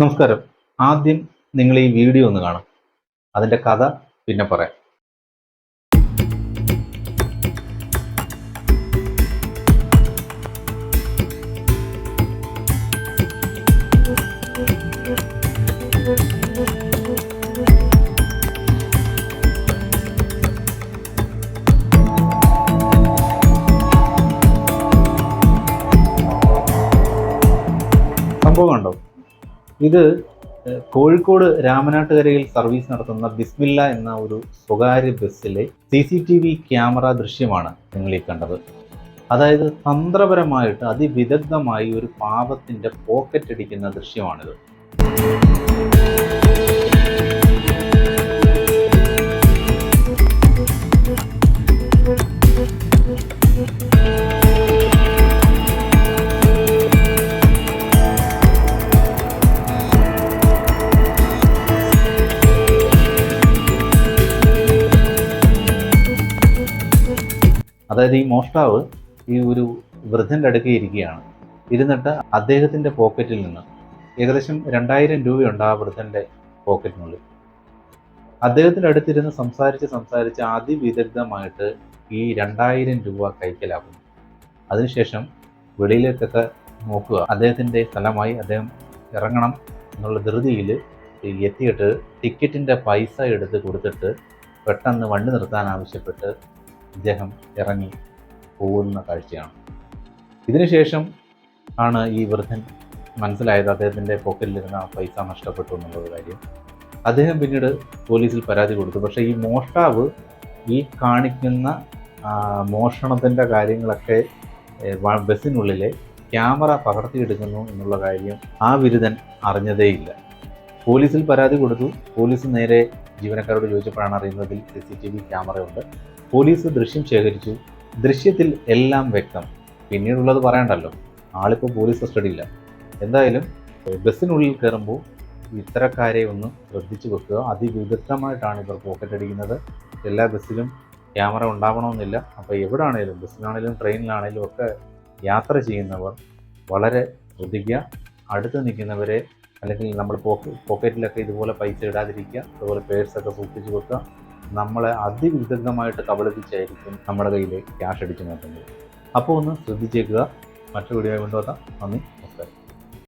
നമസ്കാരം. ആദ്യം നിങ്ങൾ ഈ വീഡിയോ ഒന്ന് കാണാം. അതിന്റെ കഥ പിന്നെ പറയാം. സംഭവം കണ്ടോ? ഇത് കോഴിക്കോട് രാമനാട്ടുകരയിൽ സർവീസ് നടത്തുന്ന ബിസ്മില്ല എന്ന ഒരു സ്വകാര്യ ബസ്സിലെ C C T V camera ദൃശ്യമാണ് നിങ്ങൾ ഈ കണ്ടത്. അതായത് തന്ത്രപരമായിട്ട് അതിവിദഗ്ധമായി ഒരു പാപത്തിന്റെ പോക്കറ്റ് അടിക്കുന്ന ദൃശ്യമാണിത്. അതായത് ഈ മോഷ്ടാവ് ഈ ഒരു വൃദ്ധന്റെ അടുക്കെ ഇരിക്കുകയാണ്. ഇരുന്നിട്ട് അദ്ദേഹത്തിന്റെ പോക്കറ്റിൽ നിന്ന് ഏകദേശം രണ്ടായിരം രൂപയുണ്ട് ആ വൃദ്ധന്റെ പോക്കറ്റിനുള്ളിൽ അദ്ദേഹത്തിന്റെ അടുത്തിരുന്ന് സംസാരിച്ച് സംസാരിച്ച് അതിവിദഗ്ധമായിട്ട് ഈ രണ്ടായിരം രൂപ കൈക്കലാക്കുന്നു. അതിനുശേഷം വെളിയിലേക്കൊക്കെ നോക്കുക. അദ്ദേഹത്തിന്റെ സ്ഥലമായി അദ്ദേഹം ഇറങ്ങണം എന്നുള്ള ധൃതിയിൽ എത്തിയിട്ട് ടിക്കറ്റിന്റെ പൈസ എടുത്ത് കൊടുത്തിട്ട് പെട്ടെന്ന് വണ്ടി നിർത്താൻ ആവശ്യപ്പെട്ട് ഇദ്ദേഹം ഇറങ്ങി പോകുന്ന കാഴ്ചയാണ്. ഇതിനുശേഷം ആണ് ഈ വൃദ്ധൻ മനസ്സിലായത് അദ്ദേഹത്തിന്റെ പോക്കറ്റിലിരുന്ന പൈസ നഷ്ടപ്പെട്ടു എന്നുള്ള കാര്യം. അദ്ദേഹം പിന്നീട് പോലീസിൽ പരാതി കൊടുത്തു. പക്ഷേ ഈ മോഷ്ടാവ് ഈ കാണിക്കുന്ന മോഷണത്തിന്റെ കാര്യങ്ങളൊക്കെ ബസ്സിനുള്ളിലെ ക്യാമറ പകർത്തിയെടുക്കുന്നു എന്നുള്ള കാര്യം ആ ബിരുദൻ അറിഞ്ഞതേയില്ല. പോലീസിൽ പരാതി കൊടുത്തു. പോലീസ് നേരെ ജീവനക്കാരോട് ചോദിച്ചപ്പോഴാണ് അറിയുന്നതിൽ സി സി ടി വി ക്യാമറയുണ്ട്. പോലീസ് ദൃശ്യം ശേഖരിച്ചു. ദൃശ്യത്തിൽ എല്ലാം വ്യക്തം. പിന്നീടുള്ളത് പറയണ്ടല്ലോ. ആളിപ്പോൾ പോലീസ് കസ്റ്റഡിയില്ല. എന്തായാലും ബസ്സിനുള്ളിൽ കയറുമ്പോൾ ഇത്തരക്കാരെ ഒന്ന് ശ്രദ്ധിച്ചു വെക്കുക. അതിവിദഗ്ധമായിട്ടാണ് ഇവർ പോക്കറ്റ് അടിക്കുന്നത്. എല്ലാ ബസ്സിലും ക്യാമറ ഉണ്ടാവണമെന്നില്ല. അപ്പോൾ എവിടാണേലും ബസ്സിലാണേലും ട്രെയിനിലാണേലും ഒക്കെ യാത്ര ചെയ്യുന്നവർ വളരെ ശ്രദ്ധിക്കുക. അടുത്ത് നിൽക്കുന്നവരെ അല്ലെങ്കിൽ നമ്മൾ പോക്ക പോക്കറ്റിലൊക്കെ ഇതുപോലെ പൈസ ഇടാതിരിക്കുക അതുപോലെ പേഴ്സൊക്കെ സൂക്ഷിച്ച് വെക്കുക. നമ്മളെ അതിവിദഗ്ധമായിട്ട് കബളിപ്പിച്ചായിരിക്കും നമ്മുടെ കയ്യിൽ ക്യാഷ് അടിച്ചു മാറ്റുന്നത്. അപ്പോൾ ഒന്ന് ശ്രദ്ധിച്ചേക്കുക. മറ്റു വീഡിയോ കൊണ്ടുവരാം. നന്ദി.